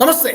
నమస్తే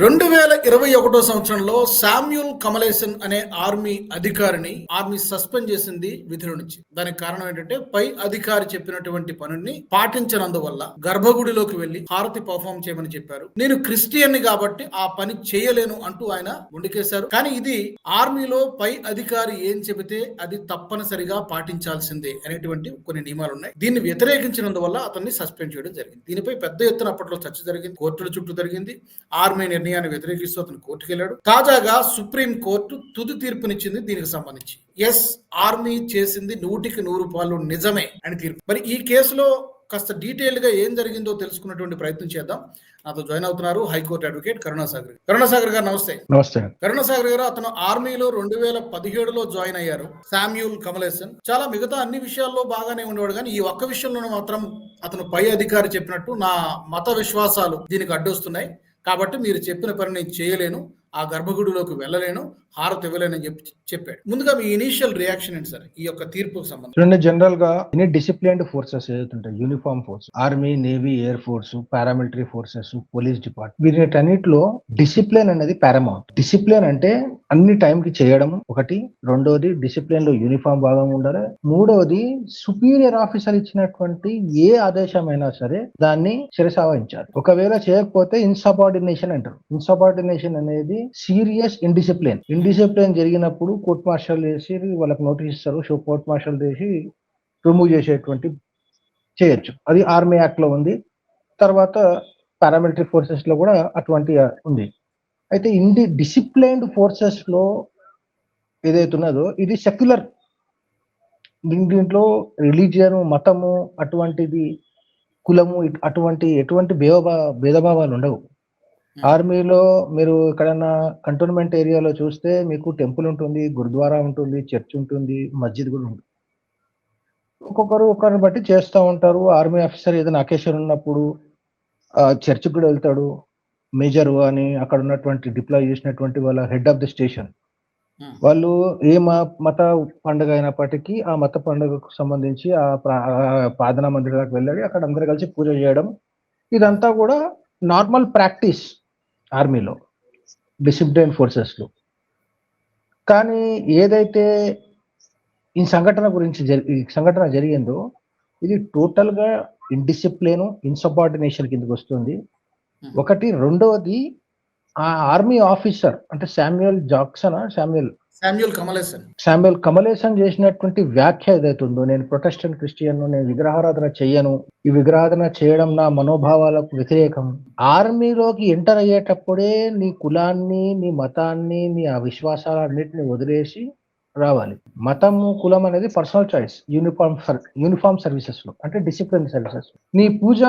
రెండు వేల ఇరవై ఒకటో సంవత్సరంలో శామ్యూల్ కమలేసన్ అనే ఆర్మీ అధికారిని ఆర్మీ సస్పెండ్ చేసింది విధుల నుంచి. దానికి కారణం ఏంటంటే పై అధికారి చెప్పినటువంటి పనుల్ని పాటించనందువల్ల గర్భగుడిలోకి వెళ్ళి హారతి పర్ఫామ్ చేయమని చెప్పారు. నేను క్రిస్టియన్ కాబట్టి ఆ పని చేయలేను అంటూ ఆయన ముందుకేశారు కానీ ఇది ఆర్మీలో పై అధికారి ఏం చెబితే అది తప్పనిసరిగా పాటించాల్సిందే అనేటువంటి కొన్ని నియమాలు ఉన్నాయి దీన్ని వ్యతిరేకించినందువల్ల అతన్ని సస్పెండ్ చేయడం జరిగింది. దీనిపై పెద్ద ఎత్తున అప్పట్లో చర్చ జరిగింది. కోర్టుల చుట్టూ జరిగింది. ఆర్మీ నిర్ణయాన్ని వ్యతిరేకిస్తూ అతను కోర్టుకు వెళ్ళాడు తాజాగా సుప్రీం కోర్టు తుది తీర్పునిచ్చింది దీనికి సంబంధించి. ఎస్ ఆర్మీ చేసింది నూటికి నూరు పాలు నిజమే అని తీర్పు. మరి ఈ కేసులో కాస్త డీటెయిల్గా ఏం జరిగిందో తెలుసుకున్నటువంటి ప్రయత్నం చేద్దాం. నాతో జాయిన్ అవుతున్నారు హైకోర్టు అడ్వకేట్ కరుణాసాగర్ కరుణాసాగర్ గారు నమస్తే. నమస్తే. కరుణాసాగర్ గారు అతను ఆర్మీలో రెండు వేల పదిహేడులో జాయిన్ అయ్యారు. శామ్యూల్ కమలేసన్ చాలా మిగతా అన్ని విషయాల్లో బాగానే ఉండేవాడు కానీ ఈ ఒక్క విషయంలో మాత్రం అతను పై అధికారి చెప్పినట్టు నా మత విశ్వాసాలు దీనికి అడ్డొస్తున్నాయి. కాబట్టి మీరు చెప్పిన పని నేను చేయలేను ఆ గర్భగుడిలోకి వెళ్ళలేను హారతి ఇవ్వలేనని చెప్పి చెప్పాడు. ముందుగా మీ ఇనీషియల్ రియాక్షన్ ఏంటి సార్? ఈ యొక్క తీర్పుకు సంబంధించి. చూడండి జనరల్గా ఎన్ని disciplined forces ఏదైతుంటాయి? Uniform force army navy air force paramilitary forces police department వీటన్నిటిలో డిసిప్లిన్ అనేది పారామౌంట్ డిసిప్లిన్ అంటే అన్ని టైం కి చేయడం ఒకటి. రెండోది డిసిప్లిన్లో యూనిఫామ్ భాగం ఉండాలి. మూడవది సుపీరియర్ ఆఫీసర్ ఇచ్చినటువంటి ఏ ఆదేశమైనా సరే దాన్ని శిరసావహించాలి. ఒకవేళ చేయకపోతే ఇన్సబార్డినేషన్ అంటారు. ఇన్సబార్డినేషన్ అనేది సీరియస్ ఇండిసిప్లిన్ ఇండిసిప్లిన్ జరిగినప్పుడు కోర్ట్ మార్షల్ చేసి వాళ్ళకి నోటీస్ ఇస్తారు. షో కోర్ట్ మార్షల్ చేసి రిమూవ్ చేసేటువంటి చేయొచ్చు. అది ఆర్మీ యాక్ట్లో ఉంది. తర్వాత పారామిలిటరీ ఫోర్సెస్లో కూడా అటువంటి ఉంది. అయితే ఇండి డిసిప్లైన్డ్ ఫోర్సెస్లో ఏదైతే ఉన్నదో ఇది సెక్యులర్ దీంట్లో రిలీజియన్ మతము అటువంటిది కులము అటువంటి ఎటువంటి భేదభా భేదభావాలు ఉండవు. ఆర్మీలో మీరు ఎక్కడైనా కంటోన్మెంట్ ఏరియాలో చూస్తే మీకు టెంపుల్ ఉంటుంది గురుద్వారా ఉంటుంది చర్చ్ ఉంటుంది మస్జిద్ కూడా ఉంటుంది. ఒక్కొక్కరు ఒక్కరిని బట్టి చేస్తూ ఉంటారు. ఆర్మీ ఆఫీసర్ ఏదైనా అకేషన్ ఉన్నప్పుడు చర్చ్ కూడా వెళ్తాడు. మేజర్ అని అక్కడ ఉన్నటువంటి డిప్లాయ్ చేసినటువంటి వాళ్ళ head of the station. Hmm. వాళ్ళు ఏ మత పండుగ అయినప్పటికీ ఆ మత పండుగకు సంబంధించి ఆ ప్రార్థనా మందిరాలకు వెళ్ళి అక్కడ అందరు కలిసి పూజ చేయడం. ఇదంతా కూడా నార్మల్ ప్రాక్టీస్ ఆర్మీలో డిసిప్లిన్ ఫోర్సెస్లో కానీ ఏదైతే ఈ సంఘటన గురించి జరి- ఈ సంఘటన జరిగిందో ఇది టోటల్గా ఇండిసిప్లిన్ ఇన్సబార్డినేషన్ కిందకి వస్తుంది Hmm. ఒకటి రెండవది ఆ ఆర్మీ ఆఫీసర్ అంటే శామ్యుయల్ జాక్సన్ శామ్యుయల్ శామ్యూల్ కమలేసన్ కమలేసన్ చేసినటువంటి వ్యాఖ్య ఏదైతే ఉందో నేను ప్రొటెస్టెంట్ క్రిస్టియన్ నేను విగ్రహారాధన చెయ్యను ఈ విగ్రహారాధన చేయడం నా మనోభావాలకు వ్యతిరేకం. ఆర్మీలోకి ఎంటర్ అయ్యేటప్పుడే నీ కులాన్ని నీ మతాన్ని నీ ఆ విశ్వాసాలన్నిటిని వదిలేసి రావాలి. మతము కులం అనేది పర్సనల్ చాయిస్ యూనిఫామ్ యూనిఫామ్ సర్వీసెస్లో అంటే డిసిప్లిన్ సర్వీసెస్ నీ పూజ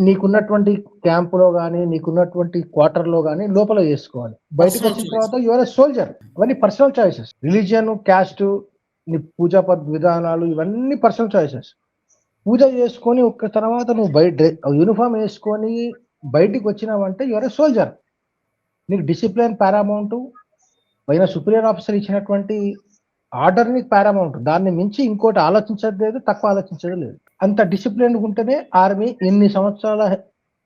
నీకున్నటువంటి క్యాంపులో కానీ నీకున్నటువంటి క్వార్టర్లో కానీ లోపల చేసుకోవాలి. బయటకు వచ్చిన. తర్వాత యువర్ సోల్జర్ అవన్నీ పర్సనల్ చాయిసెస్ రిలీజియన్ క్యాస్ట్ నీ పూజా పద్ విధానాలు ఇవన్నీ పర్సనల్ చాయిసెస్ పూజ చేసుకొని ఒక్క తర్వాత నువ్వు బయట యూనిఫామ్ వేసుకొని బయటికి వచ్చినావంటే యువర్ ఎ సోల్జర్ నీకు డిసిప్లిన్ పారామౌంట్ పైన సుపీరియర్ ఆఫీసర్ ఇచ్చినటువంటి ఆర్డర్ని పారామౌంట్ దాన్ని మించి ఇంకోటి ఆలోచించడం లేదు తక్కువ ఆలోచించడం లేదు. అంత డిసిప్లిన్ ఉంటేనే ఆర్మీ ఇన్ని సంవత్సరాల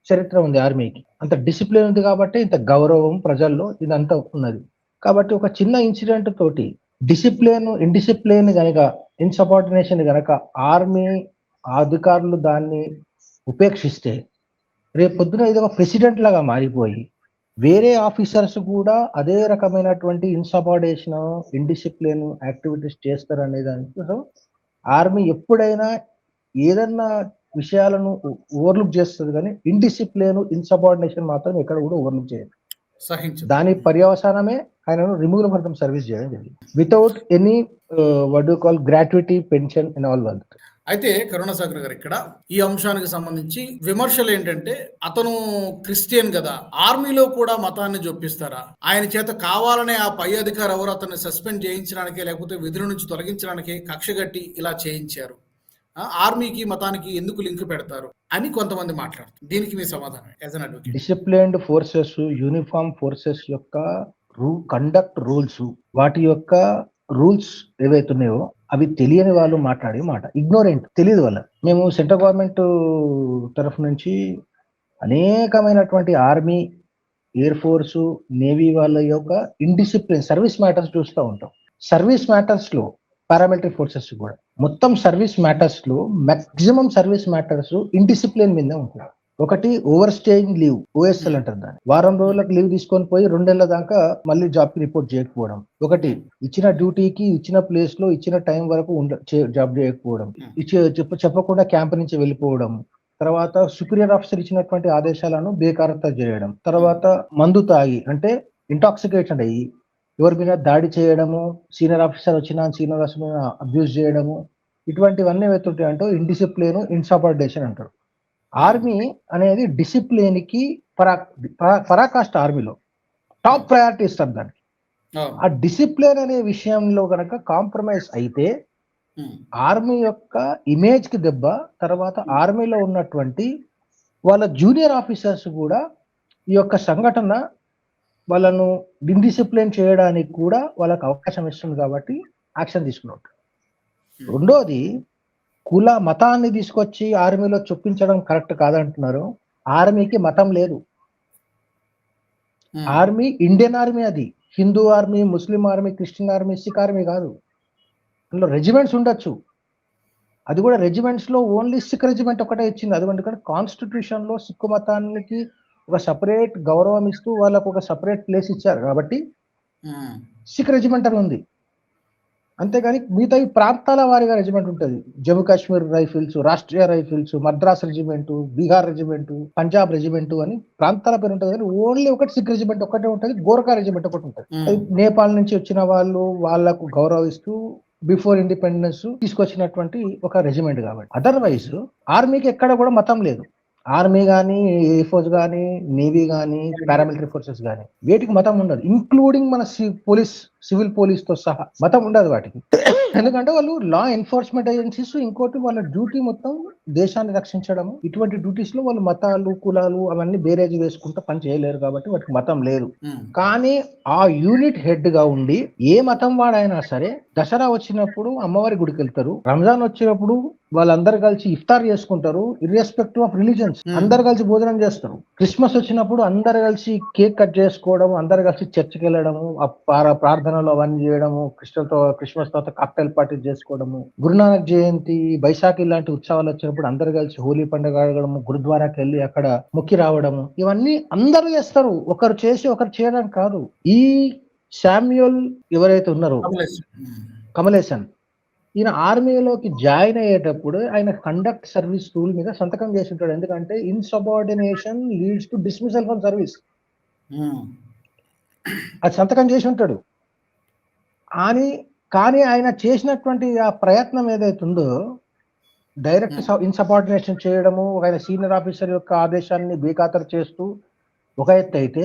చరిత్ర ఉంది ఆర్మీకి. అంత డిసిప్లిన్ ఉంది కాబట్టి ఇంత గౌరవం ప్రజల్లో ఇదంతా ఉన్నది. కాబట్టి ఒక చిన్న ఇన్సిడెంట్ తోటి డిసిప్లిన్ ఇన్డిసిప్లిన్ కనుక ఇన్సబార్డినేషన్ కనుక ఆర్మీ అధికారులు దాన్ని ఉపేక్షిస్తే రేపు పొద్దున ఇది ఒక ప్రెసిడెంట్ లాగా మారిపోయి వేరే ఆఫీసర్స్ కూడా అదే రకమైనటువంటి ఇన్సబార్డేషన్ ఇండిసిప్లిన్ యాక్టివిటీస్ చేస్తారు అనే దానికోసం ఆర్మీ ఎప్పుడైనా ఏదన్నా విషయాలను ఓవర్లుక్ చేస్తుంది కానీ ఇండిసిప్లిన్ ఇన్సబార్డినేషన్ మాత్రం ఎక్కడ కూడా ఓవర్లుక్ చేయదు దాని పర్యవసానమే ఆయనను రిమూవల్ ఫ్రమ్ సర్వీస్ చేయడం జరిగింది. Without any వడ్ call gratuity pension in all అయితే కరుణాసాగర్ గారు ఇక్కడ ఈ అంశానికి సంబంధించి విమర్శలు ఏంటంటే అతను క్రిస్టియన్ కదా ఆర్మీలో కూడా మతాన్ని జొప్పిస్తారా? ఆయన చేత కావాలనే ఆ పై అధికారి ఎవరు అతన్ని సస్పెండ్ చేయించడానికి లేకపోతే విధుల నుంచి తొలగించడానికి కక్షగట్టి ఇలా చేయించారు. ఆర్మీకి మతానికి ఎందుకు లింక్ పెడతారు అని కొంతమంది మాట్లాడుతారు దీనికి మీ సమాధానం as an advocate disciplined forces uniform forces యొక్క రూ కండక్ట్ రూల్స్ వాటి యొక్క రూల్స్ ఏవైతున్నాయో అవి తెలియని వాళ్ళు మాట్లాడే మాట. ఇగ్నోరెంట్ తెలియదు వాళ్ళ మేము సెంట్రల్ గవర్నమెంట్ తరఫు నుంచి అనేకమైనటువంటి ఆర్మీ ఎయిర్ ఫోర్స్ నేవీ వాళ్ళ యొక్క ఇండిసిప్లిన్ సర్వీస్ మ్యాటర్స్ చూస్తూ ఉంటాం. సర్వీస్ మ్యాటర్స్లో పారామిలిటరీ ఫోర్సెస్ కూడా. మొత్తం సర్వీస్ మ్యాటర్స్లో మాక్సిమం సర్వీస్ మ్యాటర్స్ ఇండిసిప్లిన్ మీద ఉంటాయి ఒకటి ఓవర్ స్టేయింగ్ లీవ్ ఓఎస్ఎల్ అంటారు దాన్ని. వారం రోజులకు లీవ్ తీసుకొని పోయి రెండేళ్ళ దాకా మళ్ళీ జాబ్కి రిపోర్ట్ చేయకపోవడం. ఒకటి ఇచ్చిన డ్యూటీకి ఇచ్చిన ప్లేస్లో ఇచ్చిన టైం వరకు ఉండ జాబ్ చేయకపోవడం. చెప్పకుండా క్యాంప్ నుంచి వెళ్ళిపోవడం. తర్వాత సుపీరియర్ ఆఫీసర్ ఇచ్చినటువంటి ఆదేశాలను బేకారత చేయడం. తర్వాత మందు తాగి అంటే ఇంటాక్సికేషన్ అయ్యి ఎవరి మీద దాడి చేయడము సీనియర్ ఆఫీసర్ వచ్చిన సీనియర్ ఆఫీసర్ మీద అబ్యూస్ చేయడము ఇటువంటివన్నీ ఏవైతుంటాయి అంటే ఇండిసిప్లిన్ ఇన్సబార్డినేషన్ అంటారు. ఆర్మీ అనేది డిసిప్లిన్కి పరా పరా- పరాకాష్ట ఆర్మీలో టాప్ ప్రయారిటీ ఇస్తారు దానికి. ఆ డిసిప్లిన్ అనే విషయంలో గనక కాంప్రమైజ్ అయితే. ఆర్మీ యొక్క ఇమేజ్కి దెబ్బ తర్వాత ఆర్మీలో ఉన్నటువంటి వాళ్ళ జూనియర్ ఆఫీసర్స్ కూడా ఈ యొక్క సంఘటన వాళ్ళను డిసిప్లిన్ చేయడానికి కూడా వాళ్ళకి అవకాశం ఇస్తుంది కాబట్టి యాక్షన్ తీసుకున్నట్టు రెండోది కుల మతాన్ని తీసుకొచ్చి ఆర్మీలో చొప్పించడం కరెక్ట్ కాదంటున్నారు. ఆర్మీకి మతం లేదు. ఆర్మీ ఇండియన్ ఆర్మీ అది. Hindu army Muslim army Christian army Sikh army కాదు. అందులో రెజిమెంట్స్ ఉండొచ్చు. అది కూడా రెజిమెంట్స్లో ఓన్లీ సిక్ రెజిమెంట్ ఒకటే ఇచ్చింది. అది ఎందుకంటే కాన్స్టిట్యూషన్లో సిక్కు మతానికి ఒక సపరేట్ గౌరవం ఇస్తూ వాళ్ళకు ఒక సపరేట్ ప్లేస్ ఇచ్చారు కాబట్టి. సిక్ రెజిమెంట్ అని ఉంది. అంతేగాని మిగతా ఈ ప్రాంతాల వారిగా రెజిమెంట్ ఉంటుంది. Jammu Kashmir rifles Rashtriya rifles Madras regiment Bihar regiment Punjab regiment అని ప్రాంతాల పేరు ఉంటుంది కానీ ఓన్లీ ఒకటి సిక్ రెజిమెంట్ ఒకటే ఉంటుంది గోరఖా రెజిమెంట్ ఒకటి ఉంటుంది. నేపాల్ నుంచి వచ్చిన వాళ్ళు వాళ్ళకు గౌరవిస్తూ బిఫోర్ ఇండిపెండెన్స్ తీసుకొచ్చినటువంటి ఒక రెజిమెంట్ కాబట్టి. అదర్వైజ్ ఆర్మీకి ఎక్కడ కూడా మతం లేదు. ఆర్మీ కానీ ఎయిర్ ఫోర్స్ కానీ నేవీ కానీ పారామిలిటరీ ఫోర్సెస్ కానీ వేటికి మతం ఉండదు. ఇంక్లూడింగ్ మన పోలీస్ సివిల్ పోలీస్తో సహా మతం ఉండదు వాటికి. ఎందుకంటే వాళ్ళు లా ఎన్ఫోర్స్మెంట్ ఏజెన్సీస్ ఇంకోటి వాళ్ళ డ్యూటీ మొత్తం దేశాన్ని రక్షించడం ఇటువంటి డ్యూటీస్లో వాళ్ళు మతాలు కులాలు అవన్నీ బేరేజ్ వేసుకుంటూ పని చేయలేరు కాబట్టి వాటికి మతం లేదు. కానీ ఆ యూనిట్ హెడ్గా ఉండి ఏ మతం వాడైనా సరే దసరా వచ్చినప్పుడు అమ్మవారి గుడికి వెళ్తారు రంజాన్ వచ్చినప్పుడు వాళ్ళందరూ కలిసి ఇఫ్తార్ చేసుకుంటారు ఇర్రెస్పెక్టివ్ ఆఫ్ రిలీజన్స్. అందరు కలిసి భోజనం చేస్తారు క్రిస్మస్ వచ్చినప్పుడు అందరు కలిసి కేక్ కట్ చేసుకోవడం అందరు కలిసి చర్చికి వెళ్ళడము ప్రార్థనలు అవన్నీ చేయడము క్రిస్టల్తో క్రిస్మస్ తర్వాత కాక్టైల్ పార్టీ చేసుకోవడము గురునానక్ జయంతి బైశాఖి లాంటి ఉత్సవాలు వచ్చినప్పుడు అందరు కలిసి హోలీ పండుగ ఆడగడము గురుద్వారాకి వెళ్ళి అక్కడ మొక్కి రావడము ఇవన్నీ అందరూ చేస్తారు. ఒకరు చేసి ఒకరు చేయడం కాదు. ఈ శామ్యుల్ ఎవరైతే ఉన్నారో కమలేశన్ ఈయన ఆర్మీలోకి జాయిన్ అయ్యేటప్పుడు ఆయన కండక్ట్ సర్వీస్ రూల్ మీద సంతకం చేసి ఉంటాడు. ఎందుకంటే insubordination leads to dismissal from service. అది సంతకం చేసి ఉంటాడు. అని కానీ ఆయన చేసినటువంటి ఆ ప్రయత్నం ఏదైతే ఉందో డైరెక్ట్ ఇన్సబార్డినేషన్ చేయడము ఆయన సీనియర్ ఆఫీసర్ యొక్క ఆదేశాన్ని బేఖాతరు చేస్తూ ఒక ఎత్తు అయితే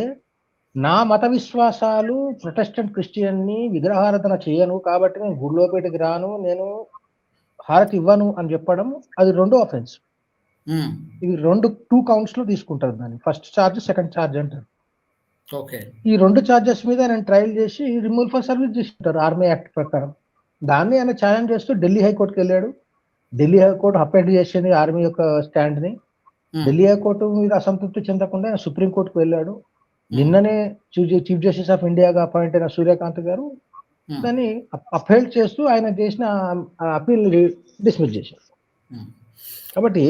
నా మత విశ్వాసాలు ప్రొటెస్టెంట్ క్రిస్టియన్ని విగ్రహారాధన చేయను కాబట్టి నేను గుడిలోపేటకి రాను నేను హారతి ఇవ్వను అని చెప్పడం అది రెండో అఫెన్స్ ఉమ్. ఇవి రెండు టూ కౌంట్స్లో తీసుకుంటారు దాన్ని. ఫస్ట్ ఛార్జ్ సెకండ్ ఛార్జ్ అంటారు. ఓకే. ఈ రెండు ఛార్జెస్ మీద ఆయన ట్రయల్ చేసి రిమూవల్ ఫర్ సర్వీస్ చేసింటారు ఆర్మీ యాక్ట్ ప్రకారం. దాన్ని ఆయన ఛాలెంజ్ చేస్తూ ఢిల్లీ హైకోర్టుకి వెళ్ళాడు. ఢిల్లీ హైకోర్టు అపెండ్ చేసింది ఆర్మీ యొక్క స్టాండ్ని. ఢిల్లీ హైకోర్టు మీద అసంతృప్తి చెందకుండా ఆయన సుప్రీం కోర్టుకు వెళ్ళాడు నిన్ననే చీఫ్ జస్టిస్ ఆఫ్ ఇండియాగా అపాయింట్ అయిన సూర్యకాంత్ గారు. దాన్ని అఫెల్డ్ చేస్తూ ఆయన చేసిన అపీల్ డిస్మిస్ చేశారు. కాబట్టి.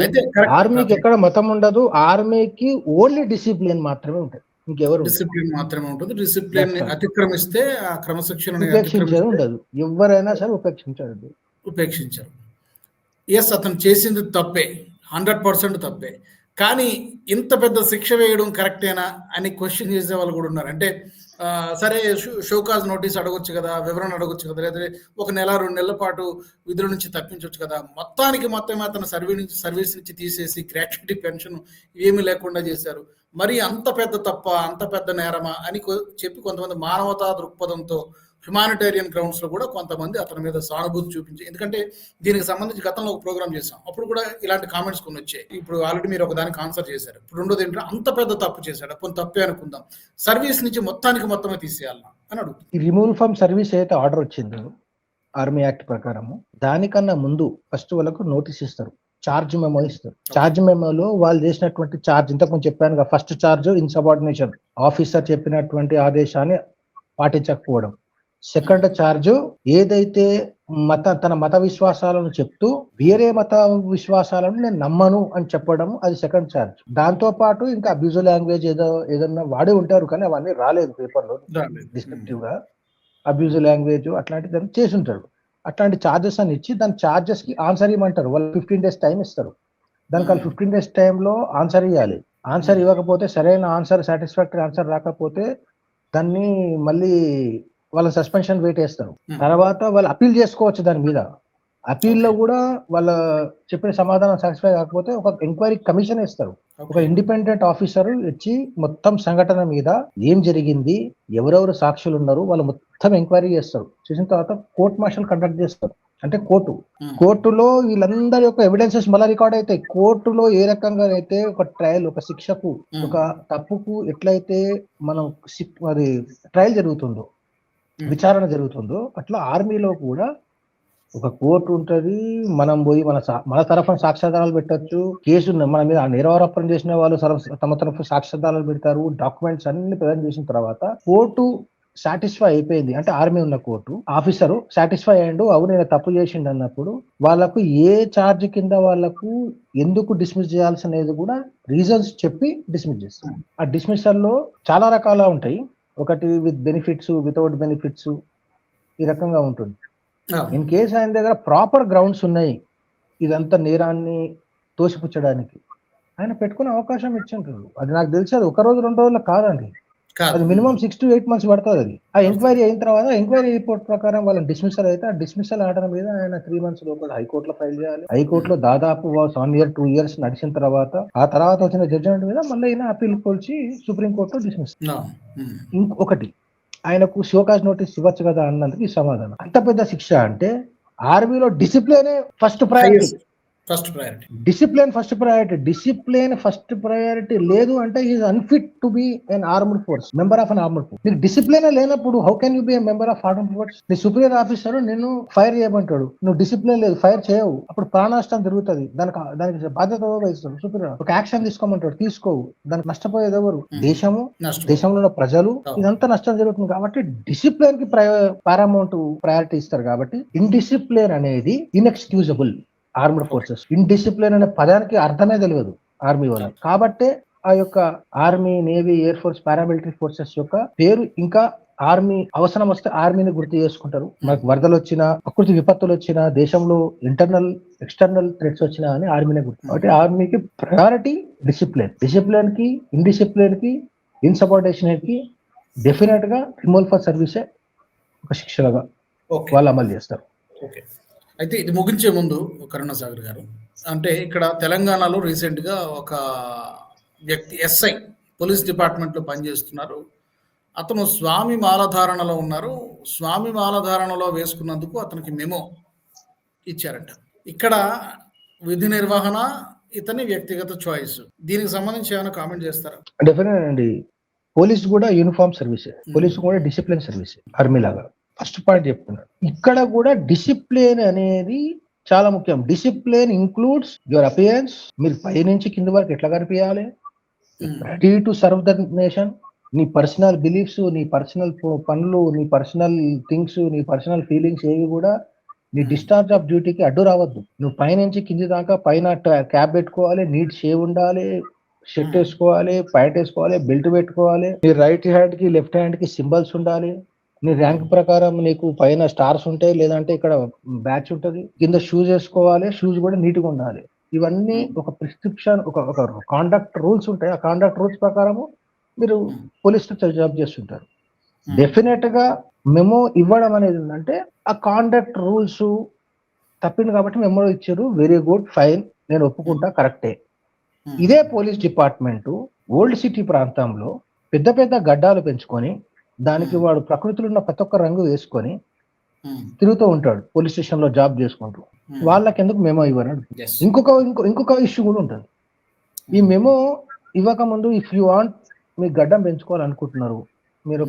ఆర్మీకి ఎక్కడ మతం ఉండదు ఆర్మీకి ఓన్లీ డిసిప్లిన్ మాత్రమే ఉంటుంది ఇంకెవరు. డిసిప్లిన్ మాత్రమే ఉంటుంది డిసిప్లిన్. అతిక్రమిస్తే ఆ క్రమశిక్షణ ఉండదు ఎవరైనా సరే ఉపేక్షించదు ఉపేక్షించారు ఎస్ అతను చేసింది తప్పే. హండ్రెడ్ పర్సెంట్ తప్పే. కానీ ఇంత పెద్ద శిక్ష వేయడం కరెక్టేనా అని క్వశ్చన్ చేసే వాళ్ళు కూడా ఉన్నారు. అంటే సరే షో- షోకాజ్ నోటీస్ అడగొచ్చు కదా వివరణ అడగొచ్చు కదా లేదా ఒక నెల రెండు నెలల పాటు విధుల నుంచి తప్పించవచ్చు కదా మొత్తానికి మొత్తం అతను సర్వీస్ నుంచి సర్వీస్ నుంచి తీసేసి గ్రాట్యుటీ పెన్షన్ ఏమీ లేకుండా చేశారు. మరి అంత పెద్ద తప్ప అంత పెద్ద నేరమా అని చెప్పి కొంతమంది మానవతా దృక్పథంతో హ్యుమానిటేరియన్ గ్రౌండ్స్లో కూడా కొంతమంది అతని మీద సానుభూతి చూపించి ఎందుకంటే దీనికి సంబంధించి గతంలో ఒక ప్రోగ్రామ్ చేశాం. అప్పుడు కూడా ఇలాంటి కామెంట్స్ కొన్ని వచ్చాయి. ఇప్పుడు ఆల్రెడీ మీరు ఒక దానికి ఆన్సర్ చేశారు. ఇప్పుడు రెండోది ఏంటంటే అంత పెద్ద తప్పు చేశాడు. కొంత తప్పే అనుకుందాం. సర్వీస్ నుంచి మొత్తానికి మొత్తమే తీసేయాలన్నా అని అడుగుతుంది ఈ రిమూవల్ ఫ్రమ్ సర్వీస్ అయితే ఆర్డర్ వచ్చిందో ఆర్మీ యాక్ట్ ప్రకారము దానికన్నా ముందు ఫస్ట్ వాళ్ళకు నోటీస్ ఇస్తారు. చార్జ్ మెమో ఇస్తారు. చార్జ్ మెమోలో వాళ్ళు చేసినటువంటి చార్జ్ ఇంతకు చెప్పాను ఫస్ట్ చార్జ్ ఇన్సబార్డినేషన్ ఆఫీసర్ చెప్పినటువంటి ఆదేశాన్ని పాటించకపోవడం. సెకండ్ చార్జ్ ఏదైతే మత తన మత విశ్వాసాలను చెప్తూ వేరే మత విశ్వాసాలను నేను నమ్మను అని చెప్పడం అది సెకండ్ చార్జ్ దాంతో పాటు ఇంకా అబ్యూజ్ లాంగ్వేజ్ ఏదో ఏదన్నా వాడి ఉంటారు కానీ అవన్నీ రాలేదు పేపర్లో డిస్క్రిప్టివ్గా. అబ్యూజ్ లాంగ్వేజ్ అట్లాంటిది దాన్ని చేసి ఉంటారు అట్లాంటి చార్జెస్ అని ఇచ్చి దాని చార్జెస్కి ఆన్సర్ ఇవ్వమంటారు. వాళ్ళు ఫిఫ్టీన్ డేస్ టైం ఇస్తారు. దానికి వాళ్ళు ఫిఫ్టీన్ డేస్ టైంలో ఆన్సర్ ఇవ్వాలి ఆన్సర్ ఇవ్వకపోతే సరైన ఆన్సర్ సాటిస్ఫాక్టరీ ఆన్సర్ రాకపోతే దాన్ని మళ్ళీ వాళ్ళ సస్పెన్షన్ వెయిట్ వేస్తారు తర్వాత వాళ్ళు అపీల్ చేసుకోవచ్చు దాని మీద. అపీల్లో కూడా వాళ్ళ చెప్పిన సమాధానం సాటిస్ఫై కాకపోతే ఒక ఎంక్వైరీ కమిషన్ ఇస్తారు. ఒక ఇండిపెండెంట్ ఆఫీసర్ వచ్చి మొత్తం సంఘటన మీద ఏం జరిగింది ఎవరెవరు సాక్షులు ఉన్నారు వాళ్ళు మొత్తం ఎంక్వైరీ చేస్తారు. చేసిన తర్వాత కోర్ట్ మార్షల్ కండక్ట్ చేస్తారు. అంటే కోర్టు. కోర్టులో వీళ్ళందరి యొక్క ఎవిడెన్సెస్ మళ్ళీ రికార్డ్ అవుతాయి. కోర్టులో ఏ రకంగా అయితే ఒక ట్రయల్ ఒక శిక్షకు ఒక తప్పుకు ఎట్లయితే మనం అది ట్రయల్ జరుగుతుందో విచారణ జరుగుతుందో అట్లా ఆర్మీలో కూడా ఒక కోర్టు ఉంటుంది. మనం పోయి మన సా- మన తరఫున సాక్ష్యాధారాలు పెట్టొచ్చు. కేసు ఉన్న- మన మీద నేరారోపణ చేసిన వాళ్ళు తమ తరఫున సాక్ష్యాధారాలు పెడతారు. డాక్యుమెంట్స్ అన్ని ప్రజెంట్ చేసిన తర్వాత కోర్టు సాటిస్ఫై అయిపోయింది. అంటే ఆర్మీ ఉన్న కోర్టు. ఆఫీసరు సాటిస్ఫై అయ్యిండు. అవును నేను తప్పు చేసిండు అన్నప్పుడు వాళ్ళకు ఏ ఛార్జ్ కింద వాళ్ళకు ఎందుకు డిస్మిస్ చేయాల్సి అనేది కూడా రీజన్స్ చెప్పి డిస్మిస్ చేస్తారు. ఆ డిస్మిసల్లో చాలా రకాల ఉంటాయి. ఒకటి విత్ బెనిఫిట్స్ వితౌట్ బెనిఫిట్స్ ఈ రకంగా ఉంటుంది. ఇన్ కేసు ఆయన దగ్గర ప్రాపర్ గ్రౌండ్స్ ఉన్నాయి ఇదంతా నేరాన్ని తోసిపుచ్చడానికి ఆయన పెట్టుకునే అవకాశం ఇచ్చింటారు. అది నాకు తెలిసి అది ఒక రోజు రెండు రోజులు కాదండి. అది minimum six to eight months పడుతుంది అది. ఆ ఎంక్వైరీ అయిన తర్వాత ఎంక్వైరీ రిపోర్ట్ ప్రకారం వాళ్ళని డిస్మిసల్ అయితే ఆ డిస్మిసల్ ఆర్డర్ మీద ఆయన త్రీ మంత్స్ లోపల హైకోర్టులో ఫైల్ చేయాలి. హైకోర్టులో దాదాపు వన్ ఇయర్ టూ ఇయర్స్ నడిచిన తర్వాత ఆ తర్వాత వచ్చిన జడ్జిమెంట్ మీద మళ్ళీ ఆయన అప్పీల్ పోల్చి సుప్రీం కోర్టులో డిస్మిస్ ఇంకొకటి ఆయనకు షోకాజ్ నోటీస్ ఇవ్వచ్చు కదా అన్నందుకు ఈ సమాధానం. అంత పెద్ద శిక్ష అంటే ఆర్మీలో డిసిప్లినే first priority first priority discipline first priority discipline first priority లేదు అంటే is unfit to be an armed force member of an armed force నీకు డిసిప్లిన్ లేనప్పుడు how can you be member of armed force నీ superior officer నిన్ను fire చేయమంటాడు. నువ్వు discipline లేదు fire చేయవు. అప్పుడు ప్రాణనష్టం జరుగుతుంది దానికి దానికి బాధ్యత వహిస్తాడు సుపీరియర్ ఒక యాక్షన్ తీసుకోమంటాడు తీసుకోవు. దానికి నష్టపోయేది ఎవరు? Hmm. దేశము. దేశంలో ఉన్న ప్రజలు. ఇదంతా నష్టం జరుగుతుంది కాబట్టి డిసిప్లిన్కి పారామౌంట్ ప్రయారిటీ ఇస్తారు కాబట్టి ఇన్డిసిప్లిన్ అనేది ఇన్ఎక్స్క్యూజబుల్ ఆర్మ్డ్ ఫోర్సెస్ ఇన్డిసిప్లిన్ అనే పదానికి అర్థమే తెలియదు ఆర్మీ వాళ్ళకి. కాబట్టే ఆ యొక్క army navy air force paramilitary forces యొక్క పేరు ఇంకా ఆర్మీ అవసరం వస్తే ఆర్మీని గుర్తు చేసుకుంటారు. మనకు వరదలు వచ్చినా ప్రకృతి విపత్తులు వచ్చినా దేశంలో ఇంటర్నల్ ఎక్స్టర్నల్ థ్రెట్స్ వచ్చినా అని ఆర్మీనే గుర్తు. కాబట్టి ఆర్మీకి ప్రయారిటీ డిసిప్లిన్ డిసిప్లిన్కి ఇండిసిప్లిన్కి ఇన్సబార్డేషన్కి డెఫినెట్గా రిమూవల్ ఫర్ సర్వీసే ఒక శిక్షగా ఓకే వాళ్ళు అమలు చేస్తారు. ఓకే అయితే ఇది ముగించే ముందు కరుణాసాగర్ గారు. అంటే ఇక్కడ తెలంగాణలో రీసెంట్గా ఒక వ్యక్తి ఎస్ఐ పోలీస్ డిపార్ట్మెంట్లో పనిచేస్తున్నారు. అతను స్వామి మాలధారణలో ఉన్నారు. స్వామి మాలధారణలో వేసుకున్నందుకు అతనికి మెమో ఇచ్చారంట. ఇక్కడ విధి నిర్వహణ ఇతని వ్యక్తిగత చాయిస్ దీనికి సంబంధించి ఏమైనా కామెంట్ చేస్తారా? డెఫినెట్ అండి. పోలీస్ కూడా యూనిఫామ్ సర్వీసే పోలీస్ కూడా డిసిప్లిన్ సర్వీస్ ఆర్మీ లాగా. ఫస్ట్ పాయింట్ చెప్తున్నాడు. ఇక్కడ కూడా డిసిప్లిన్ అనేది చాలా ముఖ్యం. Discipline includes your appearance. మీరు పై నుంచి కింద వరకు ఎట్లా కనిపించాలి ready to serve the nation నీ పర్సనల్ బిలీఫ్స్ నీ పర్సనల్ పనులు నీ పర్సనల్ థింగ్స్ నీ పర్సనల్ ఫీలింగ్స్ ఏవి కూడా నీ డిశ్చార్జ్ ఆఫ్ డ్యూటీకి అడ్డు రావద్దు. నువ్వు పైనుంచి కింది దాకా పైన క్యాబ్ పెట్టుకోవాలి నీట్ షేవ్ ఉండాలి షర్ట్ Hmm. వేసుకోవాలి ప్యాంట్ వేసుకోవాలి బెల్ట్ పెట్టుకోవాలి. నీ రైట్ హ్యాండ్కి లెఫ్ట్ హ్యాండ్కి సింబల్స్ ఉండాలి. నీ ర్యాంక్ ప్రకారం నీకు పైన స్టార్స్ ఉంటాయి లేదంటే ఇక్కడ బ్యాచ్ ఉంటది. కింద షూస్ వేసుకోవాలి షూస్ కూడా నీట్గా ఉండాలి. ఇవన్నీ ఒక ప్రిస్క్రిప్షన్ ఒక ఒక కాండక్ట్ రూల్స్ ఉంటాయి. ఆ కాండక్ట్ రూల్స్ ప్రకారము మీరు పోలీస్ జాబ్ చేస్తుంటారు. డెఫినెట్గా మెమో ఇవ్వడం అనేది ఏంటంటే ఆ కాండక్ట్ రూల్స్ తప్పింది కాబట్టి మెమో ఇచ్చారు. వెరీ గుడ్ ఫైన్ నేను ఒప్పుకుంటా కరెక్టే ఇదే పోలీస్ డిపార్ట్మెంట్ ఓల్డ్ సిటీ ప్రాంతంలో పెద్ద పెద్ద గడ్డాలు పెంచుకొని దానికి Hmm. వాడు ప్రకృతిలో ఉన్న ప్రతి ఒక్క రంగు వేసుకొని తిరుగుతూ ఉంటాడు. పోలీస్ స్టేషన్లో జాబ్ చేసుకుంటూ. వాళ్ళకి ఎందుకు మెమో ఇవ్వరు? ఇంకొక ఇంకో ఇంకొక ఇష్యూ కూడా ఉంటుంది. ఈ మెమో ఇవ్వక ముందు ఇఫ్ యూ వాంట్ మీ గడ్డం పెంచుకోవాలనుకుంటున్నారు మీరు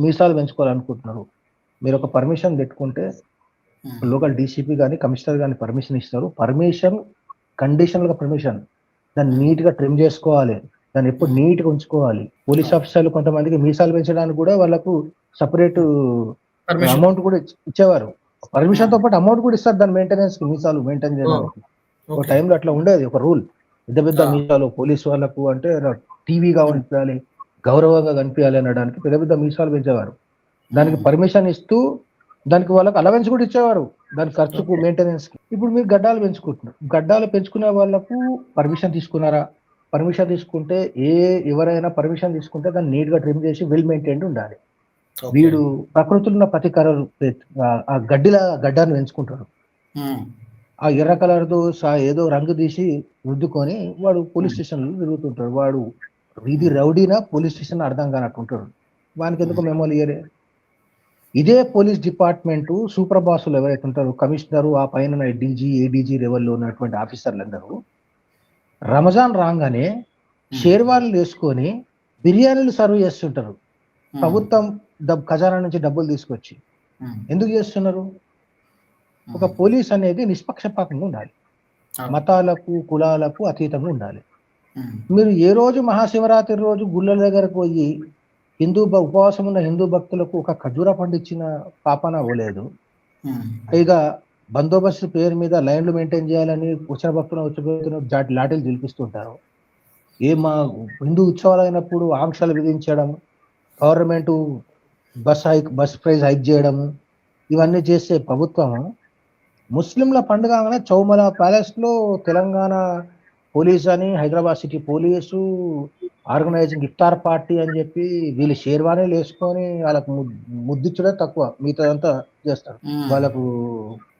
మీసాలు పెంచుకోవాలనుకుంటున్నారు మీరు ఒక పర్మిషన్ పెట్టుకుంటే లోకల్ డీసీపీ కానీ కమిషనర్ కానీ పర్మిషన్ ఇస్తారు. పర్మిషన్ కండిషనల్గా పర్మిషన్ దాన్ని నీట్గా ట్రిమ్ చేసుకోవాలి. దాన్ని ఎప్పుడు నీట్గా ఉంచుకోవాలి. పోలీస్ ఆఫీసర్లు కొంతమందికి మీసాలు పెంచడానికి కూడా వాళ్ళకు సపరేట్ అమౌంట్ కూడా ఇచ్- ఇచ్చేవారు. పర్మిషన్తో పాటు అమౌంట్ కూడా ఇస్తారు దాని మెయింటెనెన్స్కి మీసాలు మెయింటైన్ చేయడానికి. ఒక. టైంలో అట్లా ఉండేది ఒక రూల్. పెద్ద పెద్ద. మీసాలు పోలీస్ వాళ్ళకు అంటే టీవీగా కనిపించాలి గౌరవంగా కనిపించాలి అనడానికి పెద్ద పెద్ద మీసాలు పెంచేవారు. దానికి పర్మిషన్ ఇస్తూ దానికి వాళ్ళకి అలవెన్స్ కూడా ఇచ్చేవారు. దాని ఖర్చుకు మెయింటెనెన్స్కి. ఇప్పుడు మీరు గడ్డాలు పెంచుకుంటున్నారు. గడ్డాలు పెంచుకునే వాళ్ళకు పర్మిషన్ తీసుకున్నారా? పర్మిషన్ తీసుకుంటే ఏ ఎవరైనా పర్మిషన్ తీసుకుంటే దాన్ని నీట్గా ట్రిమ్ చేసి వెల్ మెయింటైన్డ్ ఉండాలి. వీడు ప్రకృతిలో ఉన్న ప్రతి కలర్ ఆ గడ్డిల గడ్డాన్ని పెంచుకుంటాడు. ఆ ఎర్ర కలర్తో ఏదో రంగు తీసి రుద్దుకొని వాడు పోలీస్ స్టేషన్లో తిరుగుతుంటాడు. వాడు ఇది రౌడీనా పోలీస్ స్టేషన్ అర్థం కానట్టుంటాడు. వానికి ఎందుకు మెమోలు ఇయ్యరే ఇదే పోలీస్ డిపార్ట్మెంట్ సూపర్ బాసులు ఎవరైతే ఉంటారో కమిషనర్ ఆ పైన డీజీ ఏడీజీ లెవెల్లో ఉన్నటువంటి ఆఫీసర్లు అందరూ రంజాన్ రాగానే షేర్వాళ్ళు వేసుకొని బిర్యానీలు సర్వ్ చేస్తుంటారు. ప్రభుత్వం డబ్ ఖజానా నుంచి డబ్బులు తీసుకొచ్చి. ఎందుకు చేస్తున్నారు ఒక పోలీస్ అనేది నిష్పక్షపాతంగా ఉండాలి. మతాలకు కులాలకు అతీతంగా ఉండాలి. మీరు ఏ రోజు మహాశివరాత్రి రోజు గుళ్ళ దగ్గరకు పోయి హిందూ ఉపవాసం ఉన్న హిందూ భక్తులకు ఒక ఖజూర పండిచ్చిన పాపన అవ్వలేదు. పైగా బందోబస్తు పేరు మీద లైన్లు మెయింటైన్ చేయాలని వచ్చిన భక్తులను వచ్చిపోతున్న జాటి లాఠీలు పిలిపిస్తుంటారు ఏ మా హిందూ ఉత్సవాలు అయినప్పుడు ఆంక్షలు విధించడం government bus hike bus price hike చేయడం ఇవన్నీ చేసే ప్రభుత్వం ముస్లింల పండుగ అనగానే చౌమల ప్యాలెస్లో తెలంగాణ పోలీస్ అని Hyderabad city police organizing iftar party అని చెప్పి వీళ్ళు షేర్వానీలు వేసుకొని వాళ్ళకు ముద్దిచ్చడే తక్కువ. మిగతాదంతా చేస్తారు. వాళ్ళకు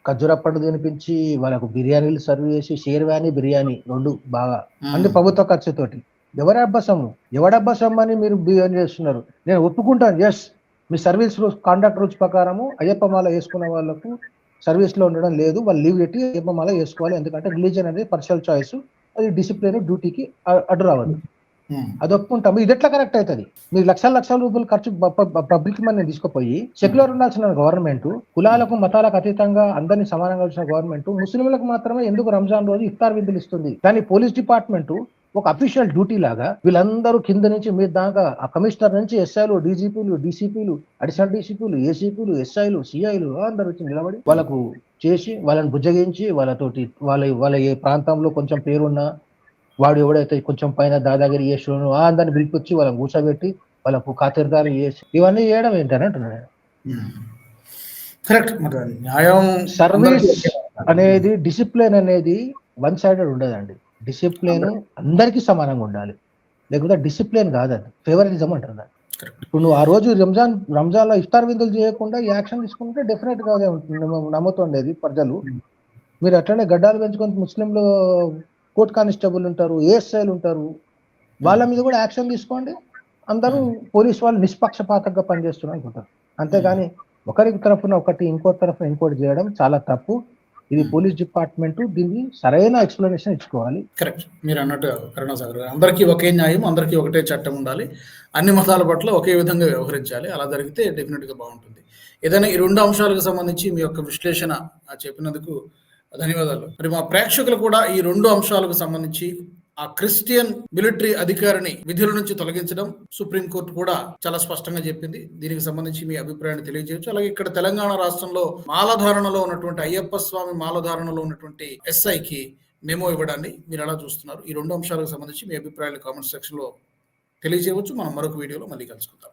ఖర్జూర పండు తినిపించి వాళ్ళకు బిర్యానీలు సర్వ్ చేసి షేర్వానీ బిర్యానీ రెండు బాగా. అన్ని ప్రభుత్వ ఖర్చుతోటి. ఎవరి అబ్బసము? ఎవడి అబ్బసం అని మీరు బిర్యానీ చేస్తున్నారు? నేను ఒప్పుకుంటాను. ఎస్ మీ సర్వీస్ రూల్స్ కాండక్ట్ రూల్స్ ప్రకారము అయ్యప్ప మాల వేసుకున్న వాళ్ళకు సర్వీస్లో ఉండడం లేదు. వాళ్ళు లీవ్ పెట్టి అయ్యప్ప మాల వేసుకోవాలి. ఎందుకంటే రిలీజన్ అనేది పర్సనల్ చాయిస్ అది డిసిప్లిన్ డ్యూటీకి అడ్డు ఉమ్. అది ఒప్పుకుంటాము ఇది ఎట్లా కరెక్ట్ అవుతుంది? మీరు లక్షల లక్షల రూపాయలు ఖర్చు పబ్లిక్ మనీ తీసుకుపోయి సెక్యులర్ ఉండాల్సిన గవర్నమెంట్ కులాలకు మతాలకు అతీతంగా అందరినీ సమానంగా వచ్చిన గవర్నమెంట్ ముస్లింలకు మాత్రమే ఎందుకు రంజాన్ రోజు ఇఫ్తార్ విందులు ఇస్తుంది? కానీ పోలీస్ డిపార్ట్మెంట్ ఒక అఫీషియల్ డ్యూటీ లాగా వీళ్ళందరూ కింద నుంచి మీరు దాకా ఆ కమిషనర్ నుంచి ఎస్ఐలు డీజీపీలు డీసీపీలు అడిషనల్ డీసీపీలు ఏసీపీలు ఎస్ఐలు సిఐలు అందరూ వచ్చి నిలబడి వాళ్ళకు చేసి వాళ్ళని బుజ్జగించి వాళ్ళతోటి వాళ్ళ వాళ్ళ ఏ ప్రాంతంలో కొంచెం పేరున్నా వాడు ఎవడైతే కొంచెం పైన దాదాగిరి ఆ అందరిని పిలిపించి వాళ్ళని కూర్చోబెట్టి వాళ్ళకు ఖాతిర్దారు చేసి ఇవన్నీ చేయడం ఏంటని. కరెక్ట్ మరి న్యాయం సర్వీస్ అనేది డిసిప్లిన్ అనేది వన్ సైడెడ్ ఉండదండి. డిసిప్లిన్ అందరికీ సమానంగా ఉండాలి. లేకపోతే డిసిప్లిన్ కాదు అది. ఫేవరిజం అంటారు దాన్ని. ఇప్పుడు నువ్వు ఆ రోజు రంజాన్ రంజాన్లో ఇఫ్తార్ విందులు చేయకుండా యాక్షన్ తీసుకుంటే డెఫినెట్గా ఉంటుంది. నమ్ము- నమ్ముతుండేది ప్రజలు. మీరు అట్లనే గడ్డాలు పెంచుకొని ముస్లింలు కోర్ట్ కానిస్టేబుల్ ఉంటారు ఏఎస్ఐలు ఉంటారు వాళ్ళ మీద కూడా యాక్షన్ తీసుకోండి. అందరూ పోలీస్ వాళ్ళు నిష్పక్షపాతంగా పనిచేస్తున్నారు అనుకుంటారు. అంతేగాని ఒకరికి తరఫున ఒకటి ఇంకో తరఫున ఇంకోటి చేయడం చాలా తప్పు. ఇది పోలీస్ డిపార్ట్మెంట్ దీన్ని సరైన ఎక్స్ప్లెనేషన్ ఇచ్చుకోవాలి. కరెక్ట్. మీరు అన్నట్టు కరుణాసాగర్ గారు అందరికీ ఒకే న్యాయం అందరికీ ఒకటే చట్టం ఉండాలి. అన్ని మతాల పట్ల ఒకే విధంగా వ్యవహరించాలి. అలా జరిగితే డెఫినెట్గా బాగుంటుంది. ఏదైనా ఈ రెండు అంశాలకు సంబంధించి మీ యొక్క విశ్లేషణ చెప్పినందుకు ధన్యవాదాలు. మరి మా ప్రేక్షకులు కూడా ఈ రెండు అంశాలకు సంబంధించి ఆ క్రిస్టియన్ మిలిటరీ అధికారిని విధుల నుంచి తొలగించడం సుప్రీంకోర్టు కూడా చాలా స్పష్టంగా చెప్పింది. దీనికి సంబంధించి మీ అభిప్రాయాన్ని తెలియజేయచ్చు. అలాగే ఇక్కడ తెలంగాణ రాష్ట్రంలో మాలధారణలో ఉన్నటువంటి అయ్యప్ప స్వామి మాలధారణలో ఉన్నటువంటి ఎస్ఐకి మెమో ఇవ్వడాన్ని మీరు ఎలా చూస్తున్నారు? ఈ రెండు అంశాలకు సంబంధించి మీ అభిప్రాయాలు కామెంట్ సెక్షన్లో తెలియజేయవచ్చు. మనం మరొక వీడియోలో మళ్ళీ కలుసుకుందాం.